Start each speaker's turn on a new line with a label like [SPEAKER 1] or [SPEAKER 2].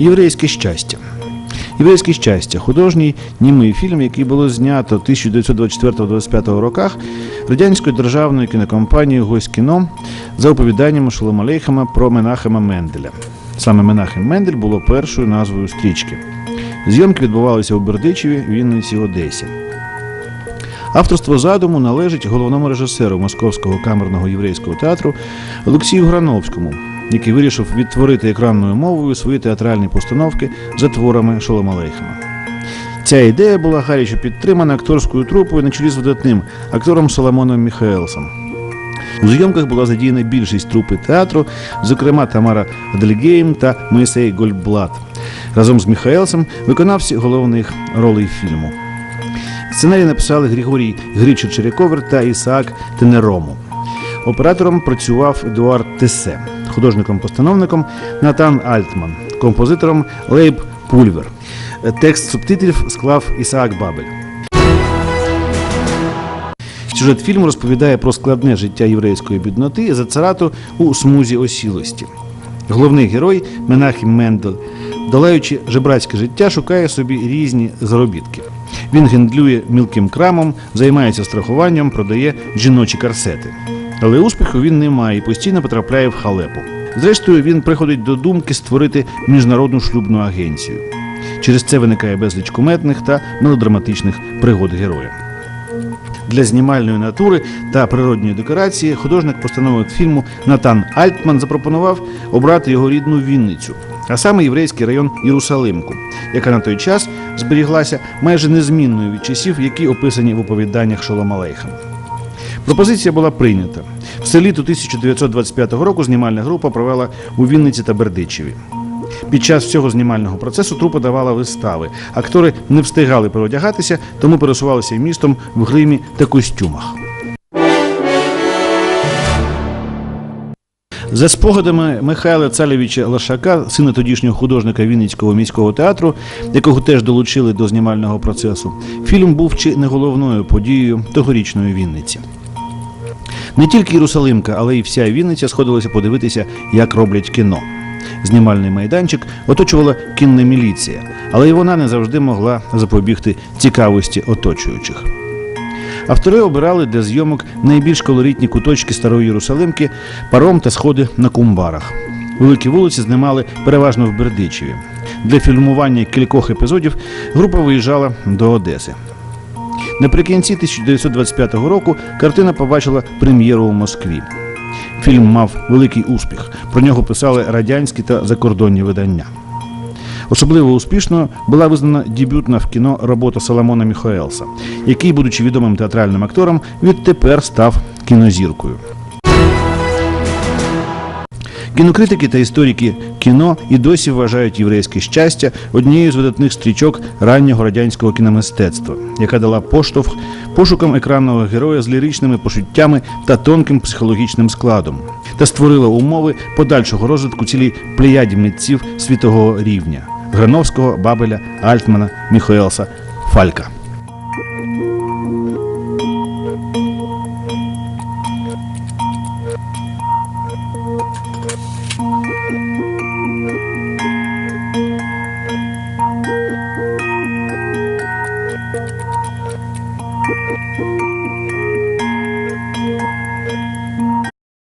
[SPEAKER 1] Єврейське щастя. Єврейське щастя художній німий фільм, який було знято в 1924-25 роках радянською державною кінокомпанією Госькіно за оповіданням Шолома Алейхема про Менахема Менделя. Саме Менахем Мендель було першою назвою стрічки. Зйомки відбувалися у Бердичеві, Вінниці, Одесі. Авторство задуму належить головному режисеру Московського камерного єврейського театру Олексію Грановському, який вирішив відтворити екранною мовою свої театральні постановки за творами Шолома Алейхема. Ця ідея була гаряче підтримана акторською трупою на чолі з видатним актором Соломоном Міхаелсом. У зйомках була задіяна більшість трупи театру, зокрема Тамара Адельгейм та Моїсей Гольдблат. Разом з Міхаелсом виконавці головних ролей фільму. Сценарій написали Григорій Гричер Черяковер та Ісаак Тенерому. Оператором працював Едуард Тесе, художником-постановником Натан Альтман, композитором Лейб Пульвер. Текст субтитрів склав Ісаак Бабель. Сюжет фільму розповідає про складне життя єврейської бідноти за царату у смузі осілості. Головний герой Менахім Мендель, долаючи жебрацьке життя, шукає собі різні заробітки. Він гендлює мілким крамом, займається страхуванням, продає жіночі карсети. Але успіху він не має і постійно потрапляє в халепу. Зрештою, він приходить до думки створити міжнародну шлюбну агенцію. Через це виникає безліч куметних та мелодраматичних пригод героя. Для знімальної натури та природньої декорації художник-постановник фільму Натан Альтман запропонував обрати його рідну Вінницю, а саме єврейський район Єрусалимку, яка на той час зберіглася майже незмінною від часів, які описані в оповіданнях Шолома Алейхема. Пропозиція була прийнята. Все літо 1925 року знімальна група провела у Вінниці та Бердичеві. Під час всього знімального процесу трупа давала вистави. Актори не встигали переодягатися, тому пересувалися містом в гримі та костюмах. За спогадами Михайла Цалєвича Лашака, сина тодішнього художника Вінницького міського театру, якого теж долучили до знімального процесу, фільм був чи не головною подією тогорічної Вінниці. Не тільки Єрусалимка, але й вся Вінниця сходилася подивитися, як роблять кіно. Знімальний майданчик оточувала кінна міліція, але й вона не завжди могла запобігти цікавості оточуючих. Автори обирали для зйомок найбільш колоритні куточки старої Єрусалимки, паром та сходи на кумбарах. Великі вулиці знімали переважно в Бердичеві. Для фільмування кількох епізодів група виїжджала до Одеси. Наприкінці 1925 року картина побачила прем'єру у Москві. Фільм мав великий успіх. Про нього писали радянські та закордонні видання. Особливо успішною була визнана дебютна в кіно робота Соломона Міхоелса, який, будучи відомим театральним актором, відтепер став кінозіркою. Кінокритики та історики кіно і досі вважають єврейське щастя однією з видатних стрічок раннього радянського кіномистецтва, яка дала поштовх пошукам екранного героя з ліричними почуттями та тонким психологічним складом, та створила умови подальшого розвитку цілій плеяді митців світового рівня Грановського, Бабеля, Альтмана, Міхоелса, Фалька.